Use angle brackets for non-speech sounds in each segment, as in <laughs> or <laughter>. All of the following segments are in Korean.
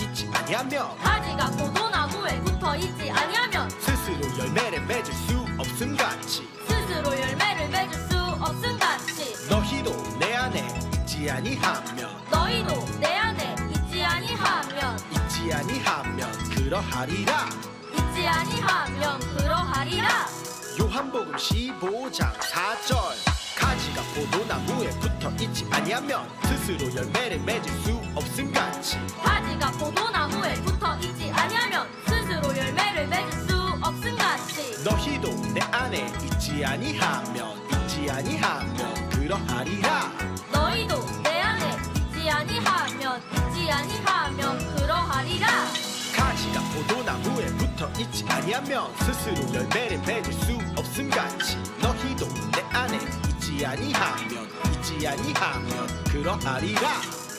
있지 아니하며 가지가 포도나무에 붙어 있지 아니하면 스스로 열매를 맺을 수 없음 같이. 스스로 열매를 맺을 수 없음 같이. 너희도 내 안에 있지 아니하면 너희도 내 안에 있지 아니하면 있지 아니하면 그러하리라. 있지 아니하면 그러하리라. 요한복음 15장 4절. 가지가 포도나무에 붙어 있지 아니하면 스스로 열매를 맺을 수 없음 같이 안에 있지 아니하면 있지 아니하면 그러하리라. 너희도 내 안에 있지 아니하면 있지 아니하면 그러하리라. 가지가 포도나무에 붙어 있지 아니하면 스스로 열매를 맺을 수 없음 같이 너희도 내 안에 있지 아니하면 있지 아니하면 그러하리라.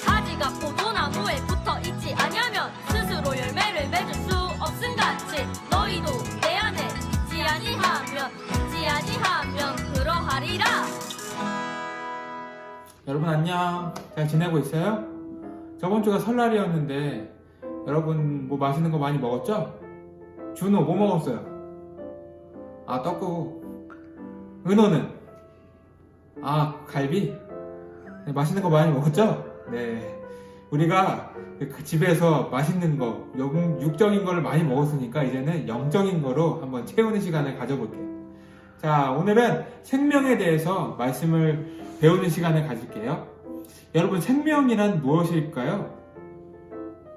가지가 포도나무에 붙어 있지 아니하면 스스로 열매를 맺을 수 없음 같이 너희도 내 안에 있지 아니하면 아니하면 그러하리라 여러분 안녕. 잘 지내고 있어요? 저번 주가 설날이었는데 여러분 뭐 맛있는 거 많이 먹었죠? 준호 뭐 먹었어요? 아 떡국. 은호는? 아 갈비? 네, 맛있는 거 많이 먹었죠? 네. 우리가 그 집에서 맛있는 거, 영- 육적인 거를 많이 먹었으니까 이제는 영적인 거로 한번 채우는 시간을 가져볼게요. 자, 오늘은 생명에 대해서 말씀을 배우는 시간을 가질게요. 여러분, 생명이란 무엇일까요?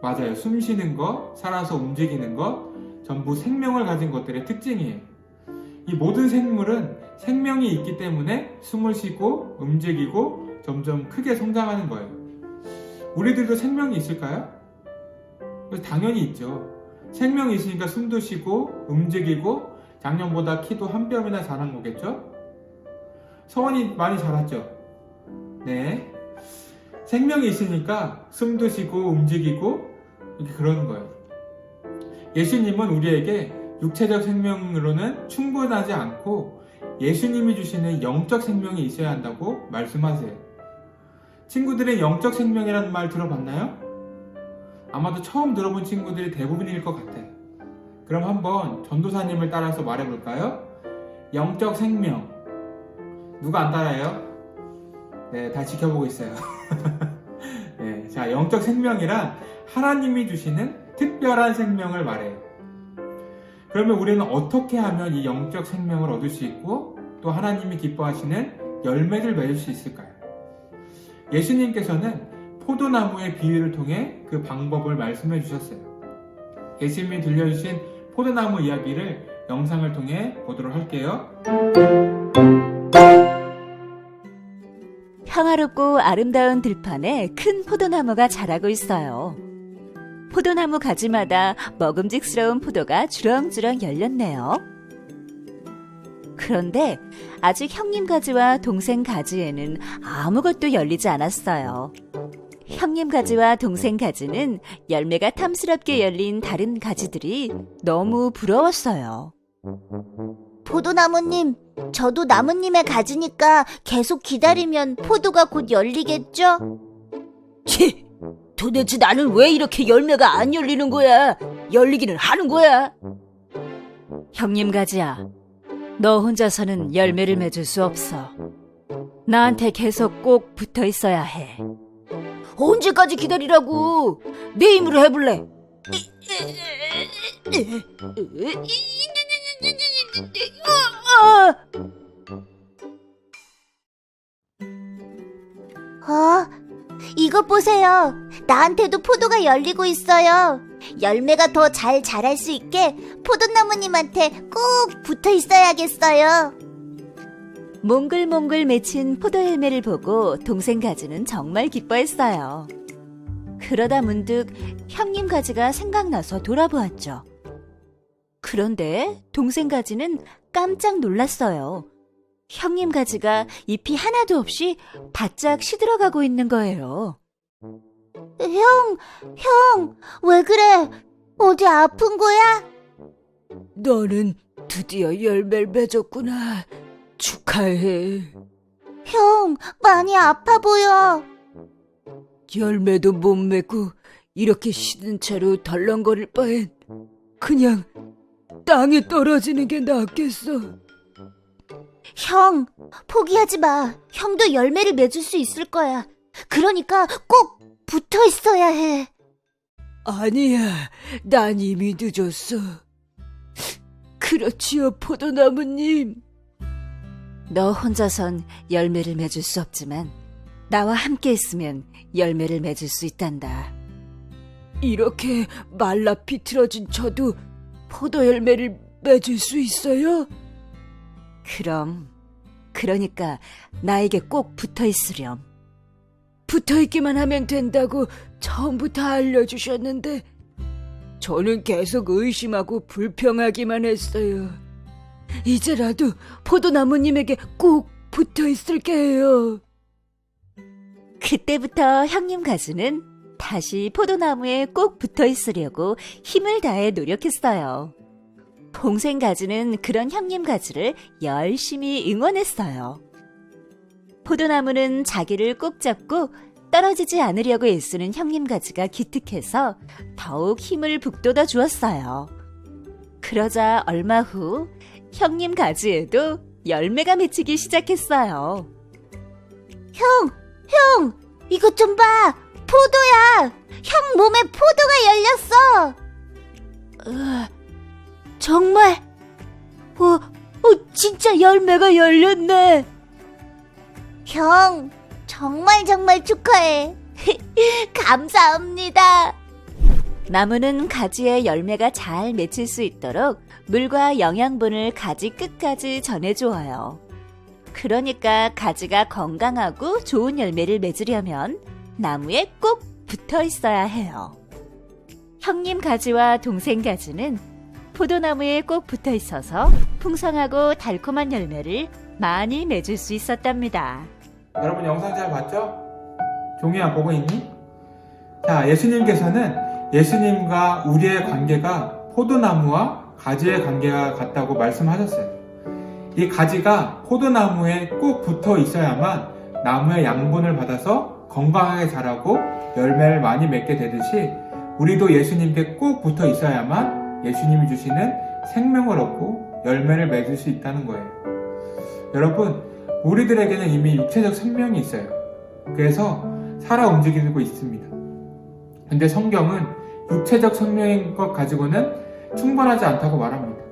맞아요. 숨 쉬는 것, 살아서 움직이는 것, 전부 생명을 가진 것들의 특징이에요. 이 모든 생물은 생명이 있기 때문에 숨을 쉬고 움직이고 점점 크게 성장하는 거예요. 우리들도 생명이 있을까요? 당연히 있죠. 생명이 있으니까 숨도 쉬고 움직이고 작년보다 키도 한 뼘이나 자란 거겠죠? 서원이 많이 자랐죠? 네. 생명이 있으니까 숨도 쉬고 움직이고 이렇게 그러는 거예요. 예수님은 우리에게 육체적 생명으로는 충분하지 않고 예수님이 주시는 영적 생명이 있어야 한다고 말씀하세요. 친구들의 영적 생명이라는 말 들어봤나요? 아마도 처음 들어본 친구들이 대부분일 것 같아요. 그럼 한번 전도사님을 따라서 말해볼까요? 영적 생명. 누가 안 따라해요? 네, 다 지켜보고 있어요. <laughs> 네, 자, 영적 생명이란 하나님이 주시는 특별한 생명을 말해요. 그러면 우리는 어떻게 하면 이 영적 생명을 얻을 수 있고 또 하나님이 기뻐하시는 열매를 맺을 수 있을까요? 예수님께서는 포도나무의 비유를 통해 그 방법을 말씀해 주셨어요. 예수님이 들려주신 포도나무 이야기를 영상을 통해 보도록 할게요. 평화롭고 아름다운 들판에 큰 포도나무가 자라고 있어요. 포도나무 가지마다 먹음직스러운 포도가 주렁주렁 열렸네요. 그런데 아직 형님 가지와 동생 가지에는 아무것도 열리지 않았어요. 형님 가지와 동생 가지는 열매가 탐스럽게 열린 다른 가지들이 너무 부러웠어요. 포도나무님, 저도 나무님의 가지니까 계속 기다리면 포도가 곧 열리겠죠? 치! 도대체 나는 왜 이렇게 열매가 안 열리는 거야? 열리기는 하는 거야. 형님 가지야, 너 혼자서는 열매를 맺을 수 없어. 나한테 계속 꼭 붙어 있어야 해. 언제까지 기다리라고? 내 힘으로 해볼래. 어, 이것 보세요. 나한테도 포도가 열리고 있어요. 열매가 더 잘 자랄 수 있게 포도나무님한테 꼭 붙어 있어야겠어요. 몽글몽글 맺힌 포도 열매를 보고 동생 가지는 정말 기뻐했어요. 그러다 문득 형님 가지가 생각나서 돌아보았죠. 그런데 동생 가지는 깜짝 놀랐어요. 형님 가지가 잎이 하나도 없이 바짝 시들어가고 있는 거예요. 형, 형, 왜 그래? 어디 아픈 거야? 너는 드디어 열매를 맺었구나. 축하해. 형, 많이 아파 보여. 열매도 못 맺고 이렇게 시든 채로 덜렁거릴 바엔 그냥 땅에 떨어지는 게 낫겠어. 형, 포기하지 마. 형도 열매를 맺을 수 있을 거야. 그러니까 꼭 붙어 있어야 해. 아니야, 난 이미 늦었어. 그렇지요, 포도나무님. 너 혼자선 열매를 맺을 수 없지만 나와 함께 있으면 열매를 맺을 수 있단다. 이렇게 말라 비틀어진 저도 포도 열매를 맺을 수 있어요? 그럼, 그러니까 나에게 꼭 붙어 있으렴. 붙어 있기만 하면 된다고 처음부터 알려주셨는데, 저는 계속 의심하고 불평하기만 했어요. 이제라도 포도나무님에게 꼭 붙어 있을게요. 그때부터 형님 가수는 다시 포도나무에 꼭 붙어 있으려고 힘을 다해 노력했어요. 동생 가지는 그런 형님 가지를 열심히 응원했어요. 포도나무는 자기를 꼭 잡고 떨어지지 않으려고 애쓰는 형님 가지가 기특해서 더욱 힘을 북돋아 주었어요. 그러자 얼마 후 형님 가지에도 열매가 맺히기 시작했어요. 형, 형, 이것 좀 봐. 포도야. 형 몸에 포도가 열렸어. 정말, 어, 어, 진짜 열매가 열렸네. 형, 정말 정말 축하해. <laughs> 감사합니다. 나무는 가지에 열매가 잘 맺힐 수 있도록 물과 영양분을 가지 끝까지 전해주어요. 그러니까 가지가 건강하고 좋은 열매를 맺으려면 나무에 꼭 붙어 있어야 해요. 형님 가지와 동생 가지는 포도나무에 꼭 붙어 있어서 풍성하고 달콤한 열매를 많이 맺을 수 있었답니다. 여러분 영상 잘 봤죠? 종이야 보고 있니? 자, 예수님께서는 예수님과 우리의 관계가 포도나무와 가지의 관계가 같다고 말씀하셨어요. 이 가지가 포도나무에 꼭 붙어 있어야만 나무의 양분을 받아서 건강하게 자라고 열매를 많이 맺게 되듯이 우리도 예수님께 꼭 붙어 있어야만 예수님이 주시는 생명을 얻고 열매를 맺을 수 있다는 거예요. 여러분, 우리들에게는 이미 육체적 생명이 있어요. 그래서 살아 움직이고 있습니다. 근데 성경은 육체적 생명인 것 가지고는 충분하지 않다고 말합니다.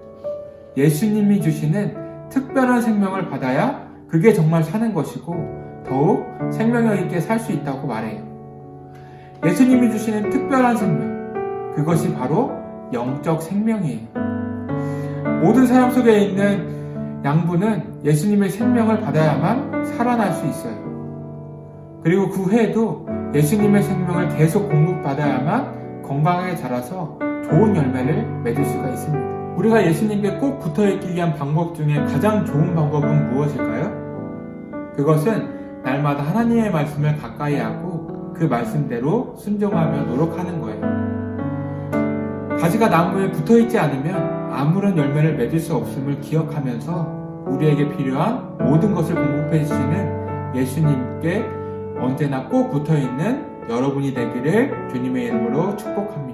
예수님이 주시는 특별한 생명을 받아야 그게 정말 사는 것이고 더욱 생명력 있게 살 수 있다고 말해요. 예수님이 주시는 특별한 생명, 그것이 바로 영적 생명이에요. 모든 사람 속에 있는 양분은 예수님의 생명을 받아야만 살아날 수 있어요. 그리고 그 후에도 예수님의 생명을 계속 공급받아야만 건강하게 자라서 좋은 열매를 맺을 수가 있습니다. 우리가 예수님께 꼭 붙어 있기 위한 방법 중에 가장 좋은 방법은 무엇일까요? 그것은 날마다 하나님의 말씀을 가까이 하고 그 말씀대로 순종하며 노력하는 거예요. 가지가 나무에 붙어 있지 않으면 아무런 열매를 맺을 수 없음을 기억하면서 우리에게 필요한 모든 것을 공급해 주시는 예수님께 언제나 꼭 붙어 있는 여러분이 되기를 주님의 이름으로 축복합니다.